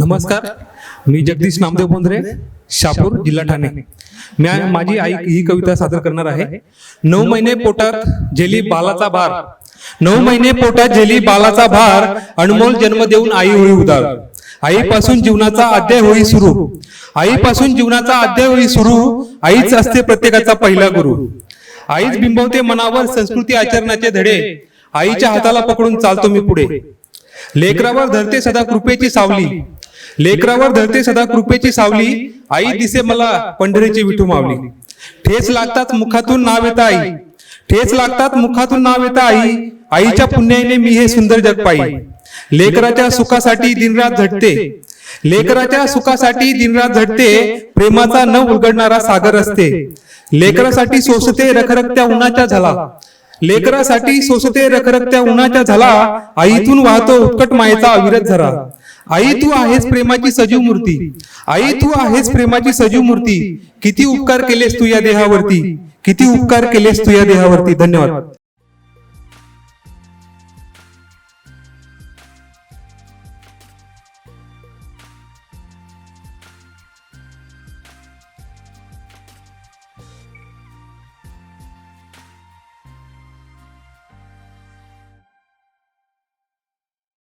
नमस्कार. मी जगदीश नामदेव बोंद्रे शापूर जिल्हा ठाणे. मी माझी आई ही कविता सादर करणार आहे. नऊ महिने पोटात झेली बालाचा भार. नऊ महिने पोटात झेली बालाचा भार. अनमोल जन्म देऊन आई होई उदार. आईपासून जीवनाचा अध्याय होई सुरू. आईपासून जीवनाचा अध्याय होई सुरू. आईच असते प्रत्येकाचा पहिला गुरु. आईच बिंबवते मनावर संस्कृती आचरणाचे धडे. आईच्या हाताला पकडून चालतो मी पुढे लेकरावर धरते सदा कृपेची सावली लेकरावर धरते सदा कृपेची सावली. आई दिसे मला पंढरीची विठू मावली. ठेच लागतात मुखातून नाव येतं आई. ठेच लागतात मुखातून नाव येतं आई. आईच्या पुण्याने मी हे सुंदर जग पाई लेकराच्या सुखासाठी दिनरात झटते. लेकराच्या सुखासाठी दिनरात झटते. प्रेमाचा न उलगडणारा सागर असते. लेकरासाठी सोसते रखरखत्या उन्हाच्या झाला. लेकरासाठी सोसते रखरखत्या उन्हाच्या झाला. आईतून वाहतो उत्कट मायेचा अविरत झरा. आई तू आहेस प्रेमाची सजीव मूर्ती. आई तू आहेस प्रेमाची सजीव मूर्ती. किती उपकार केलेस तू या देहावरती. किती उपकार केलेस तू या देहावरती. धन्यवाद.